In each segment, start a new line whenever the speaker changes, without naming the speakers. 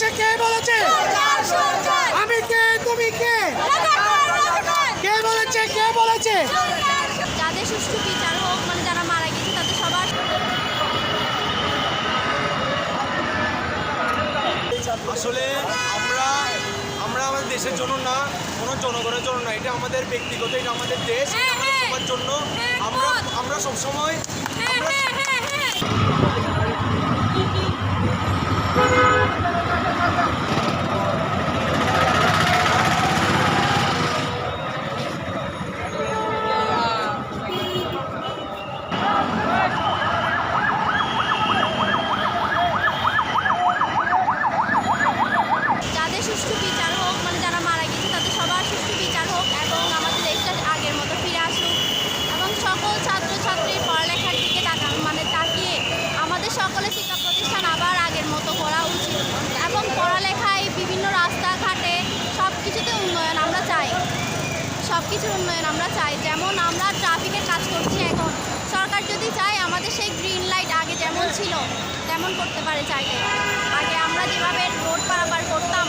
আছে কে বলেছে? আমি কে? তুমি কে? কে বলেছে কে বলেছে?
যাদের সুষ্ঠু বিচার হোক মানে যারা মারা গেছে তাদের সবার
আসলে আমরা আমরা আমাদের দেশের জন্য না কোনো জনগণের জন্য না এটা আমাদের ব্যক্তিগত এটা আমাদের দেশ সবার
হ্যাঁ, হ্যাঁ।
জন্য।
হ্যাঁ,
আমরা আমরা সবসময়
কিছুর উন্নয়ন আমরা চাই। যেমন আমরা ট্রাফিকের কাজ করছি এখন। সরকার যদি চায়, আমাদের সেই গ্রিন লাইট আগে যেমন ছিল, তেমন করতে পারে চাইলে। আগে আমরা যেভাবে রোড পারাপার করতাম,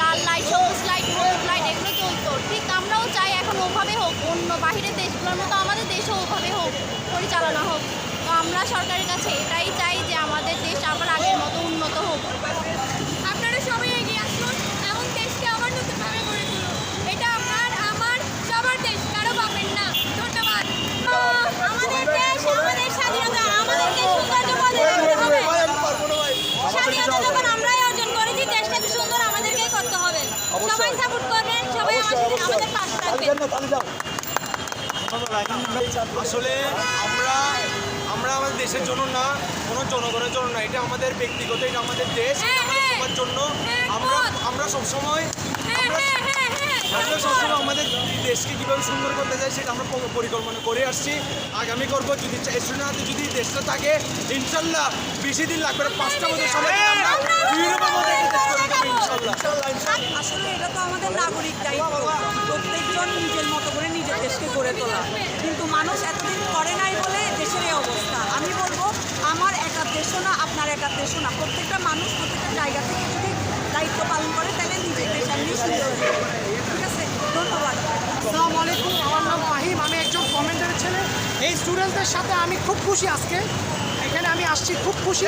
লাল লাইট সবুজ লাইট হলুদ লাইট এগুলো চলতো। ঠিক আমরাও চাই এখন ওভাবে হোক, অন্য বাহিরের দেশগুলোর মতো আমাদের দেশও ওভাবে হোক, পরিচালনা হোক। তো আমরা সরকারের কাছে এটাই চাই যে আমাদের দেশ আবার আগের মতো উন্নত হোক আপনারা সবাই এগিয়ে আসুন এবং দেশকে আবার নতুনভাবে গড়ে তুলুন এটা আপনার আমার সবার দেশ কারও পাবেন না ধন্যবাদ আমাদের দেশ আমাদের স্বাধীনতা আমাদেরকে সৌন্দর্য বজায় রাখতে হবে স্বাধীনতা যখন আমরাই অর্জন করেছি দেশটাকে সুন্দর আমাদেরকেই করতে হবে সবাই সাপোর্ট করবেন সবাই আমাদের আমাদের পাশে থাকবেন
আসলে আমরা আমরা আমাদের দেশের জন্য না, কোনো জনগণের জন্য না, এটা আমাদের ব্যক্তিগত, এটা আমাদের দেশ আমাদের। সবার জন্য আমরা আমরা সবসময় আমরা সবসময় আমাদের দেশকে কীভাবে সুন্দর করতে চাই সেটা আমরা পরিকল্পনা করে আসছি। আগামী করব যদি স্টুডেন্ট হাতে যদি দেশটা থাকে, ইনশাল্লাহ বেশি দিন লাগবে পাঁচটা বছর দেশ ইনশাল্লাহ।
আসলে এটা তো আমাদের নাগরিক দায়িত্ব। প্রত্যেকজন নিজের মতো করে নিজের দেশকে গড়ে তোলা। কিন্তু মানুষ এতদিন করে নাই বলে দেশের এই অবস্থা। আমি বলব, আমার একা দেশও না, আপনার একা দেশও না। প্রত্যেকটা মানুষ প্রত্যেকটা জায়গা থেকে যদি দায়িত্ব পালন করে তাহলে নিজের দেশ এমনি সুন্দর হবে। ঠিক আছে ধন্যবাদ
আসসালামু আলাইকুম আমার নাম ফাহিম আমি একজন কমেন্টারের ছেলে এই স্টুডেন্টদের সাথে আমি খুব খুশি আজকে। এখানে আমি আসছি খুব খুশি।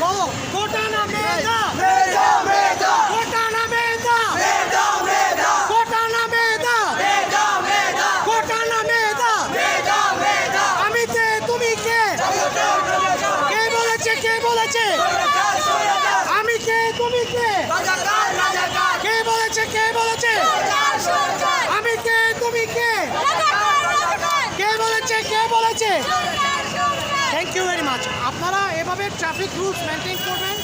বলো। কোটা না মেধা কোটা না মেধা কোটা না মেধা কোটা না মেধা আমি কে তুমি কে কে বলেছে কে বলেছে আমি কে তুমি কে কে বলেছে কে বলেছে আমি কে তুমি কে কে বলেছে বলেছে থ্যাংক ইউ ভেরি মাচ আপনারা এভাবে ট্রাফিক রুলস মেনটেন করবেন।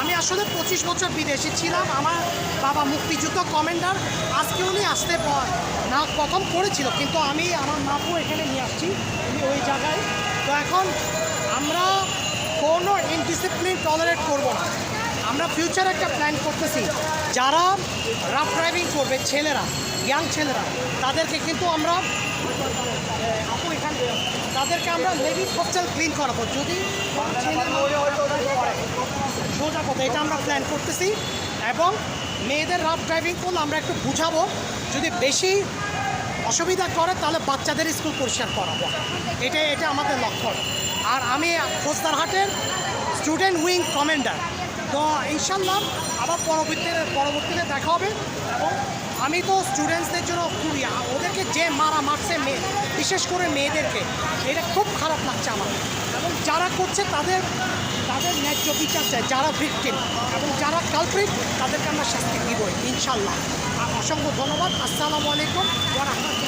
আমি আসলে পঁচিশ বছর বিদেশে ছিলাম। আমার বাবা মুক্তিযুদ্ধ কমান্ডার আজকে উনি আসতে না, প্রথম করেছিল। কিন্তু আমি আমার মাপু এখানে নিয়ে আসছি, উনি ওই জায়গায়। তো এখন আমরা কোনো ইনডিসিপ্লিন টলারেট করব না। আমরা ফিউচার একটা প্ল্যান করতেছি। যারা রাফ ড্রাইভিং করবে, ছেলেরা ইয়াং ছেলেরা, তাদেরকে কিন্তু আমরা আপু, এখানে তাদেরকে আমরা লেডি হোস্টেল ক্লিন করাবো। যদি। সোজা কথা, এটা আমরা প্ল্যান করতেছি। এবং মেয়েদের রাফ ড্রাইভিং করলে আমরা একটু বুঝাবো। যদি বেশি অসুবিধা করে, তাহলে বাচ্চাদের স্কুল পরিষ্কার করাবো। এটা এটা আমাদের লক্ষ্য। আর আমি ফৌজদারহাটের স্টুডেন্ট উইং কমান্ডার তো ইনশাল্লাহ আবার পরবর্তীতে পরবর্তীতে দেখা হবে। এবং আমি তো স্টুডেন্টসদের জন্য খুবই ওদেরকে যে মারা মারছে মেয়ে, বিশেষ করে মেয়েদেরকে, এটা খুব খারাপ লাগছে আমার। এবং যারা করছে তাদের তাদের ন্যায্য বিচার চায় যারা ভিকটিম এবং যারা কালপ্রিট তাদেরকে আমরা শাস্তি দিবই, ইনশাল্লাহ। অসংখ্য ধন্যবাদ। আসসালামু আলাইকুম। বারাকাতুহু।